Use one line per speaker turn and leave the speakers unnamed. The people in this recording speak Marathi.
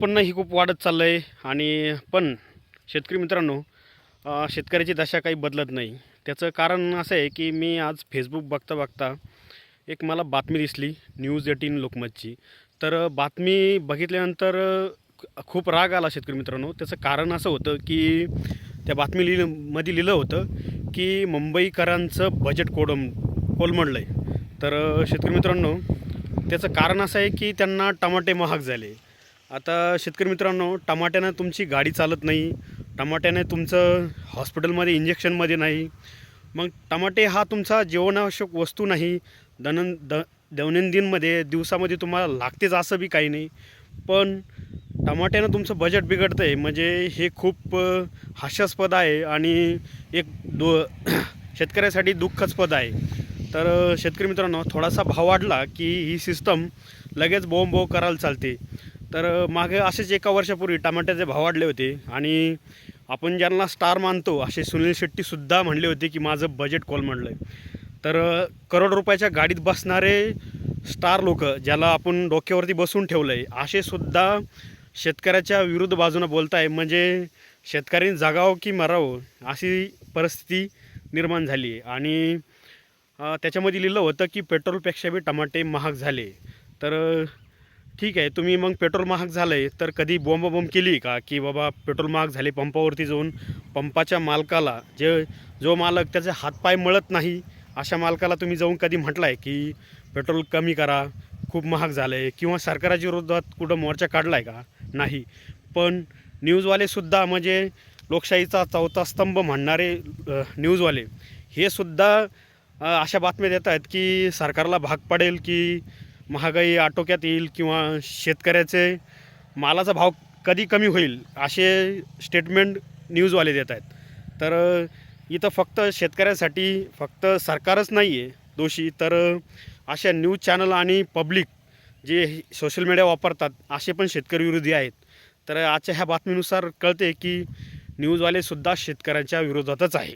उत्पन्न ही खूप वाढत चाललं आहे आणि पण शेतकरी मित्रांनो शेतकऱ्याची दशा काही बदलत नाही. त्याचं कारण असं आहे की मी आज फेसबुक बघता बघता एक मला बातमी दिसली न्यूज एटीन लोकमतची. तर बातमी बघितल्यानंतर खूप राग आला शेतकरी मित्रांनो. त्याचं कारण असं होतं की त्या बातमी लिहिलं मध्ये लिहिलं होतं की मुंबईकरांचं बजेट कोडम कोलमडलं आहे तर शेतकरी मित्रांनो त्याचं कारण असं आहे की त्यांना टमाटे महाग झाले. आता शेतकरी मित्रांनो टमाट्यानं तुमची गाडी चालत नाही टमाट्याने तुमचं हॉस्पिटलमध्ये इंजेक्शनमध्ये नाही मग टमाटे हा तुमचा जीवनावश्यक वस्तू नाही दनन द दैनंदिनमध्ये दिवसामध्ये तुम्हाला लागतेच असं बी काही नाही. पण टमाट्यानं तुमचं बजेट बिघडतं आहे म्हणजे हे खूप हास्यास्पद आहे आणि एक दो शेतकऱ्यासाठी दुःखस्पद आहे. तर शेतकरी मित्रांनो थोडासा भाव वाढला की ही सिस्टम लगेच बोंब बोंब करायला चालते. तर मागे असेच एका वर्षापूर्वी टमाट्याचे भाव वाढले होते आणि आपण ज्यांना स्टार मानतो असे सुनील शेट्टीसुद्धा म्हणले होते की माझं बजेट कॉल म्हणलं आहे तर करोड रुपयाच्या गाडीत बसणारे स्टार लोक ज्याला आपण डोक्यावरती बसून ठेवलं आहे असे सुद्धा शेतकऱ्याच्या विरुद्ध बाजूनं बोलत आहे म्हणजे शेतकऱ्यांनी जगावं की मरावं अशी परिस्थिती निर्माण झाली आहे आणि त्याच्यामध्ये लिहिलं होतं की पेट्रोलपेक्षा बी टमाटे महाग झाले. तर ठीक आहे तुम्ही मग पेट्रोल महाग झालं आहे तर कधी बॉम्ब बॉम्ब केली का? की बाबा पेट्रोल महाग झाले पंपावरती जाऊन पंपाच्या मालकाला जे जो मालक त्याचे हातपाय मळत नाही अशा मालकाला तुम्ही जाऊन कधी म्हटलं आहे की पेट्रोल कमी करा खूप महाग झालं आहे किंवा सरकाराच्या विरोधात कुठं मोर्चा काढला आहे का? नाही. पण न्यूजवालेसुद्धा म्हणजे लोकशाहीचा चौथा स्तंभ म्हणणारे न्यूजवाले हे सुद्धा अशा बातम्या देत आहेत की सरकारला भाग पडेल की महागाई आटोक्यात येईल किंवा शेतकऱ्याचे मालाचा भाव कधी कमी होईल असे स्टेटमेंट न्यूजवाले देत आहेत. तर इथं फक्त शेतकऱ्यासाठी फक्त सरकारच नाही आहे दोषी तर अशा न्यूज चॅनल आणि पब्लिक जे सोशल मीडिया वापरतात असे पण शेतकरी विरोधी आहेत. तर आजच्या ह्या बातमीनुसार कळते की न्यूजवालेसुद्धा शेतकऱ्यांच्या विरोधातच आहे.